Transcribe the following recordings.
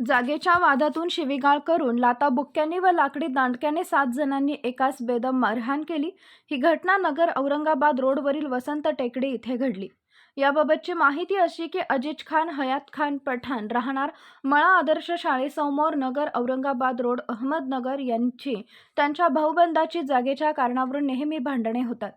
जागेच्या वादातून शिवीगाळ करून लाता बुक्क्यांनी व लाकडी दांडक्याने सात जणांनी एकाच बेदम मारहाण केली. ही घटना नगर औरंगाबाद रोडवरील वसंत टेकडी इथे घडली. याबाबतची माहिती अशी की अजिज खान हयात खान पठाण राहणार मळा आदर्श शाळेसमोर नगर औरंगाबाद रोड अहमदनगर यांची त्यांच्या भाऊबंदाची जागेच्या कारणावरून नेहमी भांडणे होतात.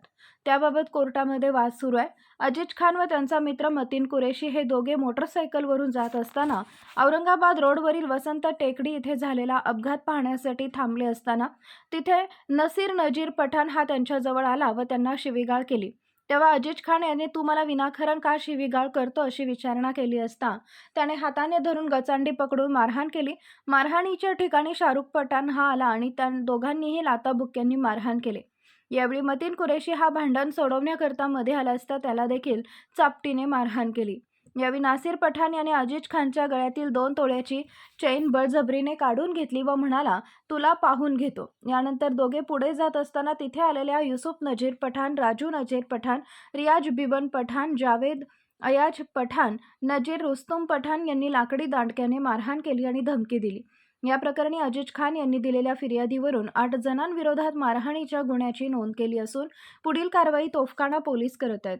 त्याबाबत कोर्टामध्ये वाद सुरू आहे. अजिज खान व त्यांचा मित्र मतीन कुरेशी हे दोघे मोटरसायकलवरून जात असताना औरंगाबाद रोडवरील वसंत टेकडी इथे झालेला अपघात पाहण्यासाठी थांबले असताना तिथे नसीर नजीर पठाण हा त्यांच्याजवळ आला व त्यांना शिवीगाळ केली. तेव्हा अजिज खान याने तू मला विनाकारण का शिवीगाळ करतो अशी विचारणा केली असता? त्याने हाताने धरून गचांडी पकडून मारहाण केली. मारहाणीच्या ठिकाणी शाहरुख पठाण हा आला आणि त्या दोघांनीही लाताबुक्क्यांनी मारहाण केले. यावेळी मतीन कुरेशी हा भांडण सोडवण्याकरता मध्ये आला असता त्याला देखील चापटीने मारहाण केली. यावेळी नासिर पठाण याने अजिज खानच्या गळ्यातील दोन तोळ्याची चैन बळजबरीने काढून घेतली व म्हणाला तुला पाहून घेतो. यानंतर दोघे पुढे जात असताना तिथे आलेल्या युसुफ नजीर पठाण राजू नजीर पठाण रियाज बिबन पठाण जावेद अयाज पठाण नजीर रुस्तुम पठाण यांनी लाकडी दांडक्याने मारहाण केली आणि धमकी दिली. या प्रकरणी अजिज खान यांनी दिलेल्या फिर्यादीवरून आठ जणांविरोधात मारहाणीच्या गुन्ह्याची नोंद केली असून पुढील कारवाई तोफखाना पोलीस करत आहेत.